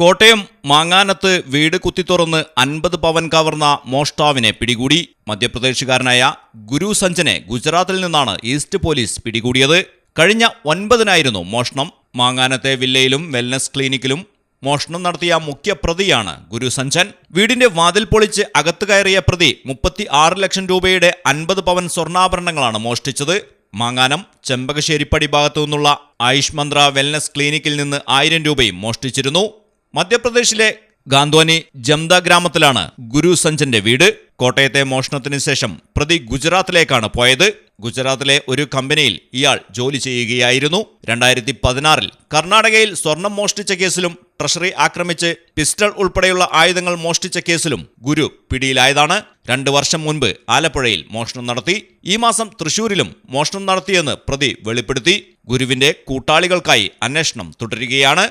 കോട്ടയം മാങ്ങാനത്ത് വീട് കുത്തിത്തുറന്ന് അൻപത് പവൻ കവർന്ന മോഷ്ടാവിനെ പിടികൂടി. മധ്യപ്രദേശുകാരനായ ഗുരു സഞ്ജനെ ഗുജറാത്തിൽ നിന്നാണ് ഈസ്റ്റ് പോലീസ് പിടികൂടിയത്. കഴിഞ്ഞ ഒൻപതിനായിരുന്നു മോഷണം. മാങ്ങാനത്തെ വില്ലയിലും വെൽനസ് ക്ലിനിക്കിലും മോഷണം നടത്തിയ മുഖ്യ പ്രതിയാണ് ഗുരു സഞ്ജൻ. വീടിന്റെ വാതിൽ പൊളിച്ച് അകത്ത് കയറിയ പ്രതി മുപ്പത്തി ആറ് ലക്ഷം രൂപയുടെ അൻപത് പവൻ സ്വർണാഭരണങ്ങളാണ് മോഷ്ടിച്ചത്. മാങ്ങാനം ചെമ്പകശ്ശേരിപ്പടി ഭാഗത്തു നിന്നുള്ള ആയുഷ് മന്ത്ര വെൽനസ് ക്ലിനിക്കിൽ നിന്ന് ആയിരം രൂപയും മോഷ്ടിച്ചിരുന്നു. മധ്യപ്രദേശിലെ ഗാന്ധ്വാനി ജംദ ഗ്രാമത്തിലാണ് ഗുരു സഞ്ജന്റെ വീട്. കോട്ടയത്തെ മോഷണത്തിന് ശേഷം പ്രതി ഗുജറാത്തിലേക്കാണ് പോയത്. ഗുജറാത്തിലെ ഒരു കമ്പനിയിൽ ഇയാൾ ജോലി ചെയ്യുകയായിരുന്നു. രണ്ടായിരത്തി പതിനാറിൽ കർണാടകയിൽ സ്വർണം മോഷ്ടിച്ച കേസിലും ട്രഷറി ആക്രമിച്ച് പിസ്റ്റൾ ഉൾപ്പെടെയുള്ള ആയുധങ്ങൾ മോഷ്ടിച്ച കേസിലും ഗുരു പിടിയിലായതാണ്. രണ്ടു വർഷം മുൻപ് ആലപ്പുഴയിൽ മോഷണം നടത്തി. ഈ മാസം തൃശൂരിലും മോഷണം നടത്തിയെന്ന് പ്രതി വെളിപ്പെടുത്തി. ഗുരുവിന്റെ കൂട്ടാളികൾക്കായി അന്വേഷണം തുടരുകയാണ്.